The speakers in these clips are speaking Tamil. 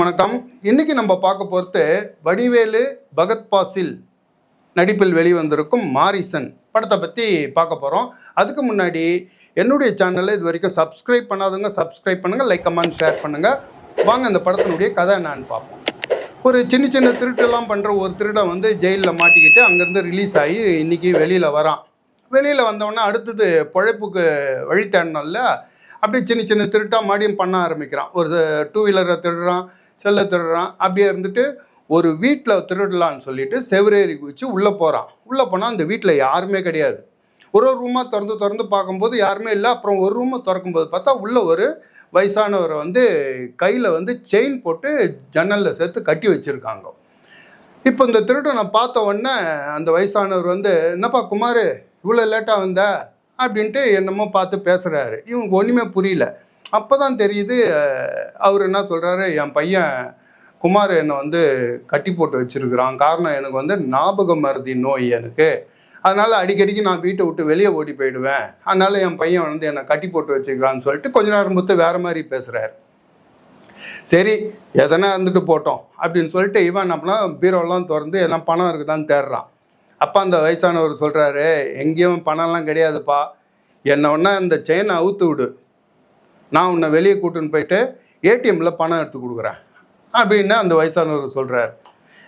வணக்கம். இன்னைக்கு நம்ம பார்க்க போகிறது வடிவேலு பகத் பாசில் நடிப்பில் வெளிவந்திருக்கும் மாரிசன் படத்தை பற்றி பார்க்க போகிறோம் அதுக்கு முன்னாடி என்னுடைய சேனலை இது வரைக்கும் சப்ஸ்கிரைப் பண்ணாதவங்க சப்ஸ்கிரைப் பண்ணுங்கள் லைக் கமெண்ட் ஷேர் பண்ணுங்கள் வாங்க அந்த படத்தினுடைய கதை என்னான்னு பார்ப்போம். ஒரு சின்ன சின்ன திருட்டெல்லாம் பண்ணுற ஒரு திருடன் வந்து ஜெயிலில் மாட்டிக்கிட்டு அங்கேருந்து ரிலீஸ் ஆகி இன்றைக்கி வெளியில் வரான். வெளியில் வந்தவொடனே அடுத்தது பொழைப்புக்கு வழி தேடணும்ல. அப்படியே சின்ன சின்ன திருட்டாக மறுபடியும் பண்ண ஆரம்பிக்கிறான். ஒரு டூ வீலரை திருடுறான். செல்ல திருடுறான். அப்படியே இருந்துட்டு ஒரு வீட்டில் திருடலான்னு சொல்லிட்டு செவரேறி குதிச்சு உள்ளே போகிறான் உள்ளே போனால் அந்த வீட்டில் யாருமே கிடையாது. ஒரு ஒரு ரூமாக திறந்து திறந்து பார்க்கும்போது யாருமே இல்லை. அப்புறம் ஒரு ரூமை திறக்கும்போது பார்த்தா உள்ளே ஒரு வயசானவரை வந்து கையில் வந்து செயின் போட்டு ஜன்னலில் சேர்த்து கட்டி வச்சுருக்காங்க. இப்போ இந்த திருடனை பார்த்த உடனே அந்த வயசானவர் வந்து என்னப்பா குமார் இவ்வளோ லேட்டாக வந்த? அப்படின்ட்டு என்னமோ பார்த்து பேசுகிறாரு இவனுக்கு ஒன்றுமே புரியல. அப்போ தான் தெரியுது அவர் என்ன சொல்கிறாரு என் பையன் குமார் என்னை வந்து கட்டி போட்டு வச்சிருக்கிறான். காரணம் எனக்கு வந்து ஞாபக மருதி நோய் எனக்கு. அதனால் அடிக்கடிக்கு நான் வீட்டை விட்டு வெளியே ஓடி போயிடுவேன். அதனால் என் பையன் வந்து என்னை கட்டி போட்டு வச்சுக்கிறான்னு சொல்லிட்டு கொஞ்ச நேரம் பார்த்து வேறு மாதிரி பேசுகிறாரு சரி எதனா இருந்துட்டு போட்டோம் அப்படின்னு சொல்லிட்டு இவன் என்ன பண்ணா பீரோலாம் திறந்து எல்லாம் பணம் இருக்குதான்னு தேடுறான். அப்போ அந்த வயசானவர் சொல்கிறாரு எங்கேயும் பணம்லாம் கிடையாதுப்பா. என்ன ஒன்றா இந்த செயினை அவுத்து விடு. நான் உன்னை வெளியே கூட்டின்னு போயிட்டு ஏடிஎம்மில் பணம் எடுத்து கொடுக்குறேன். அப்படின்னு அந்த வயசானவர் சொல்கிறார்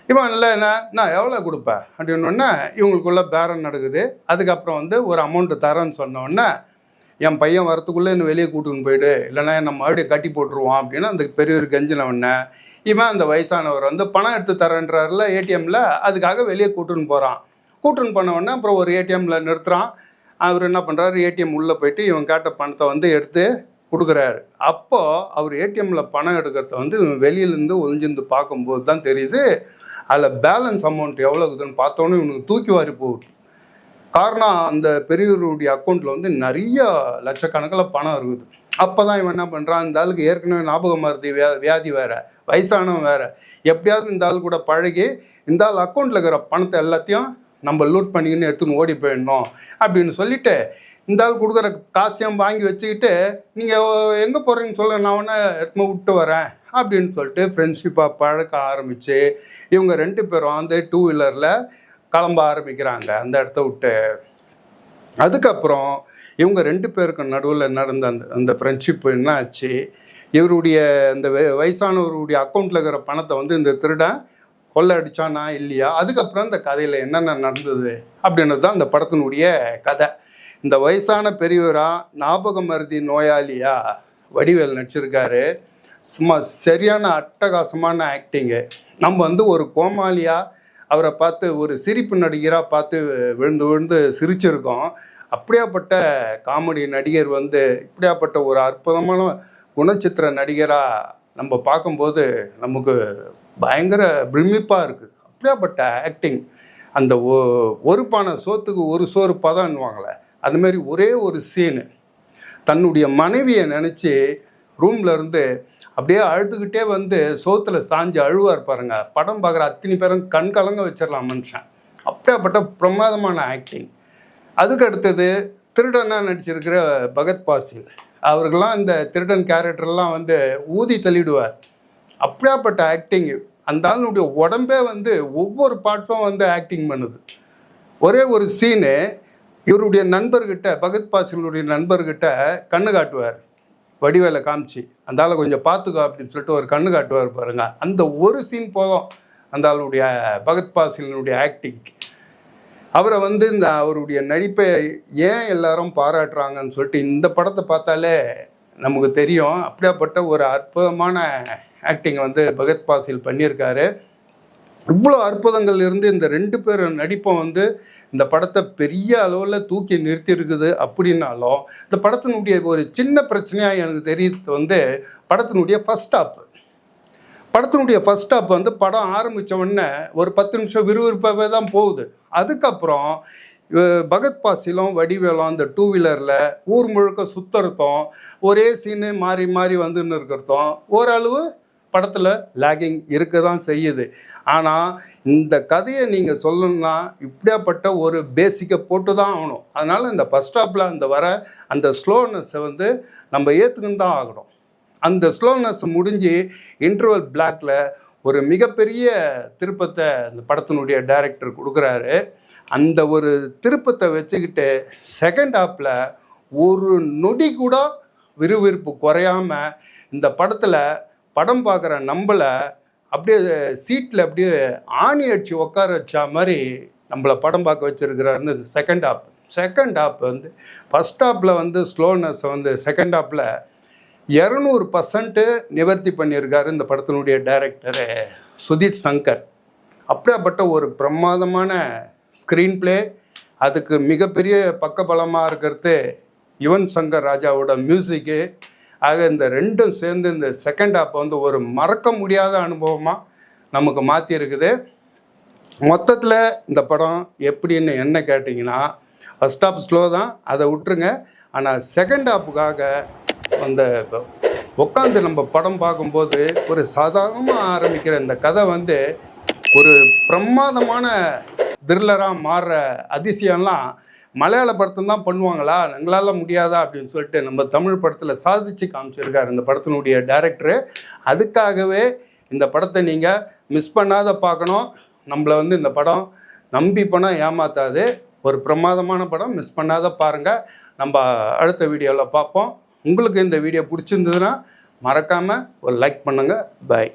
இவன் இல்லை என்ன? நான் எவ்வளோ கொடுப்பேன் அப்படின்னோடனே இவங்களுக்குள்ள பேரம் நடக்குது. அதுக்கப்புறம் வந்து ஒரு அமௌண்ட்டு தரேன்னு சொன்னோடனே என் பையன் வரத்துக்குள்ளே என்னை வெளியே கூட்டின்னு போயிடு. இல்லைனா என்னை மறுபடியும் கட்டி போட்டுருவான். அப்படின்னு அந்த பெரியவர் ஒரு உடனே இவன் அந்த வயசானவர் வந்து பணம் எடுத்து தரேன்றாருல ஏடிஎம்மில் அதுக்காக வெளியே கூட்டின்னு போகிறான் கூட்டின்னு பண்ண உடனே அப்புறம் ஒரு ஏடிஎம்மில் நிறுத்துகிறான் அவர் என்ன பண்ணுறாரு ஏடிஎம் உள்ளே போயிட்டு இவன் கேட்ட பணத்தை வந்து எடுத்து கொடுக்குறாரு. அப்போ அவர் ஏடிஎம்மில் பணம் எடுக்கிறத வந்து வெளியிலேருந்து ஒளிஞ்சிருந்து பார்க்கும்போது தான் தெரியுது அதில் பேலன்ஸ் அமௌண்ட் எவ்வளோ இருக்குதுன்னு பார்த்தோன்னே இவனுக்கு தூக்கி வாரி போகுது. காரணம் அந்த பெரியவருடைய அக்கௌண்ட்டில் வந்து நிறைய லட்சக்கணக்கில் பணம் இருக்குது. அப்போ தான் இவன் என்ன பண்ணுறான் இந்த ஆளுக்கு ஏற்கனவே ஞாபகம் மருதி வியா வியாதி வேறு வயசானவன் வேறு. எப்படியாவது இந்த ஆள் கூட பழகி இந்த ஆள் அக்கௌண்ட்டில் இருக்கிற பணத்தை எல்லாத்தையும் நம்ம லூட் பண்ணிக்கின்னு எடுத்துன்னு ஓடி போயிடணும் அப்படின்னு சொல்லிட்டு இந்த ஆள் கொடுக்குற காசையும் வாங்கி வச்சுக்கிட்டு நீங்கள் எங்கே போகிறீங்கன்னு சொல்ல நான் ஒன்று எடுத்துன்னு விட்டு வரேன் அப்படின்னு சொல்லிட்டு ஃப்ரெண்ட்ஷிப்பாக பழக்க ஆரம்பித்து இவங்க ரெண்டு பேரும் அந்த டூ வீலரில் கிளம்ப ஆரம்பிக்கிறாங்க அந்த இடத்த விட்டு. அதுக்கப்புறம் இவங்க ரெண்டு பேருக்கு நடுவில் நடந்த அந்த அந்த ஃப்ரெண்ட்ஷிப் என்ன ஆச்சு இவருடைய இந்த வயசானவருடைய அக்கௌண்ட்டில் இருக்கிற பணத்தை வந்து இந்த திருடன் கொள்ளை அடிச்சானா இல்லையா? அதுக்கப்புறம் இந்த கதையில் என்னென்ன நடந்தது அப்படின்றது தான் இந்த படத்தினுடைய கதை. இந்த வயசான பெரியவரா ஞாபக மருதி நோயாளியா? வடிவேல் நடிச்சிருக்காரு. சும்மா சரியான அட்டகாசமான ஆக்டிங்கு நம்ம வந்து ஒரு கோமாளியாக அவரை பார்த்து ஒரு சிரிப்பு நடிகராக பார்த்து விழுந்து விழுந்து சிரிச்சிருக்கோம். அப்படியாப்பட்ட காமெடி நடிகர் வந்து இப்படியாப்பட்ட ஒரு அற்புதமான குணச்சித்திர நடிகராக நம்ம பார்க்கும்போது நமக்கு பயங்கர பிரமிப்பாக இருக்குது அப்படியாப்பட்ட ஆக்டிங் அந்த ஒ- ஒரு பானை சோத்துக்கு ஒரு சோறு பதம்னுவாங்களே அதுமாரி ஒரே ஒரு சீனு தன்னுடைய மனைவியை நினச்சி ரூம்ல இருந்து அப்படியே அழுதுகிட்டே வந்து சோத்தில் சாஞ்சு அழுவார் பாருங்க. படம் பார்க்குற அத்தனை பேரும் கண் கலங்க வச்சிடலாம் மனுஷன். அப்படியாப்பட்ட பிரமாதமான ஆக்டிங் அதுக்கு அடுத்தது திருடனாக நடிச்சிருக்கிற பகத் பாசில். அவருக்கெல்லாம் இந்த திருடன் கேரக்டர்லாம் வந்து ஊதி தள்ளிடுவார். அப்படியாப்பட்ட ஆக்டிங் அந்த ஆளுடைய உடம்பே வந்து ஒவ்வொரு பார்ட்ஸும் வந்து ஆக்டிங் பண்ணுது. ஒரே ஒரு சீனு இவருடைய நண்பர்கிட்ட பகத் பாசிலுடைய நண்பர்கிட்ட கண்ணு காட்டுவார். வடிவேலை காமிச்சு அந்த ஆளை கொஞ்சம் பார்த்துக்கோ அப்படின்னு சொல்லிட்டு ஒரு கண்ணு காட்டுவார் பாருங்க. அந்த ஒரு சீன் போதும் அந்த ஆளுடைய பகத் பாசிலினுடைய ஆக்டிங் அவரை வந்து இந்த அவருடைய நடிப்பை ஏன் எல்லாரும் பாராட்டுறாங்கன்னு சொல்லிட்டு இந்த படத்தை பார்த்தாலே நமக்கு தெரியும். அப்படியாப்பட்ட ஒரு அற்புதமான ஆக்டிங் வந்து பகத் பாசில் பண்ணியிருக்காரு. இவ்வளோ அற்புதங்கள் இருந்து இந்த ரெண்டு பேர் நடிப்பும் வந்து இந்த படத்தை பெரிய அளவில் தூக்கி நிறுத்தி இருக்குது அப்படின்னாலும் இந்த படத்தினுடைய ஒரு சின்ன பிரச்சனையாக எனக்கு தெரியுது வந்து படத்தினுடைய ஃபஸ்ட் ஸ்டாப் படத்தினுடைய ஃபஸ்ட் ஸ்டாப் வந்து படம் ஆரம்பித்த உடனே ஒரு பத்து நிமிஷம் விறுவிறுப்பாகவே தான் போகுது. அதுக்கப்புறம் பகத் பாசிலும் வடிவேலும் அந்த டூ வீலரில் ஊர் முழுக்க சுற்றுறதும் ஒரே சீனு மாறி மாறி வந்துன்னு இருக்கிறதும் ஓரளவு படத்தில் லேகிங் இருக்க தான் செய்யுது. ஆனால் இந்த கதையை நீங்கள் சொல்லணும்னா இப்படியாப்பட்ட ஒரு பேசிக்கை போட்டு தான் ஆகணும். அதனால் இந்த ஃபஸ்ட் ஸ்டாப்பில் அந்த வர அந்த ஸ்லோனஸை வந்து நம்ம ஏற்றுக்குன்னு தான் ஆகணும். அந்த ஸ்லோனஸ் முடிஞ்சு இன்டர்வல் பிளாக்ல ஒரு மிகப்பெரிய திருப்பத்தை அந்த படத்தினுடைய டைரக்டர் கொடுக்குறாரு. அந்த ஒரு திருப்பத்தை வச்சுக்கிட்டு செகண்ட் ஹாஃபில் ஒரு நொடி கூட விறுவிறுப்பு குறையாம இந்த படத்தில் படம் பார்க்குற நம்மளை அப்படியே சீட்டில் அப்படியே ஆணி அடிச்சு உட்கார வச்சா மாதிரி நம்மளை படம் பார்க்க வச்சிருக்கிறாரு இந்த செகண்ட் ஹாப் செகண்ட் ஹாப் வந்து ஃபஸ்ட் ஹாப்பில் வந்து ஸ்லோனஸ் வந்து செகண்ட் ஹாப்பில் இரநூறு பர்சன்ட்டு நிவர்த்தி பண்ணியிருக்காரு இந்த படத்தினுடைய டைரக்டரு சுதீப் சங்கர். அப்படியாப்பட்ட ஒரு பிரமாதமான ஸ்க்ரீன் ப்ளே அதுக்கு மிகப்பெரிய பக்கபலமாக இருக்கிறது யுவன் சங்கர் ராஜாவோட மியூசிக்கு ஆக இந்த ரெண்டும் சேர்ந்து இந்த செகண்ட் ஹாப் வந்து ஒரு மறக்க முடியாத அனுபவமாக நமக்கு மாற்றிருக்குது மொத்தத்தில் இந்த படம் எப்படின்னு என்ன கேட்டிங்கன்னா ஃபஸ்ட் ஹாப் ஸ்லோ தான் அதை விட்டுருங்க. ஆனால் செகண்ட் ஹாப்புக்காக அந்த உட்காந்து நம்ம படம் பார்க்கும்போது ஒரு சாதாரணமாக ஆரம்பிக்கிற இந்த கதை வந்து ஒரு பிரமாதமான த்ரில்லராக மாறுற அதிசயம்லாம் மலையாள படத்தில் தான் பண்ணுவாங்களா? எங்களால் முடியாதா? அப்படின்னு சொல்லிட்டு நம்ம தமிழ் படத்தில் சாதிச்சு காமிச்சிருக்காரு இந்த படத்தினுடைய டைரக்டரு அதுக்காகவே இந்த படத்தை நீங்கள் மிஸ் பண்ணாத பார்க்கணும். நம்மளை வந்து இந்த படம் நம்பி போனால் ஏமாத்தாது. ஒரு பிரமாதமான படம் மிஸ் பண்ணாத பாருங்கள் நம்ம அடுத்த வீடியோவில் பார்ப்போம். உங்களுக்கு இந்த வீடியோ பிடிச்சிருந்ததுன்னா மறக்காமல் ஒரு லைக் பண்ணுங்கள் பை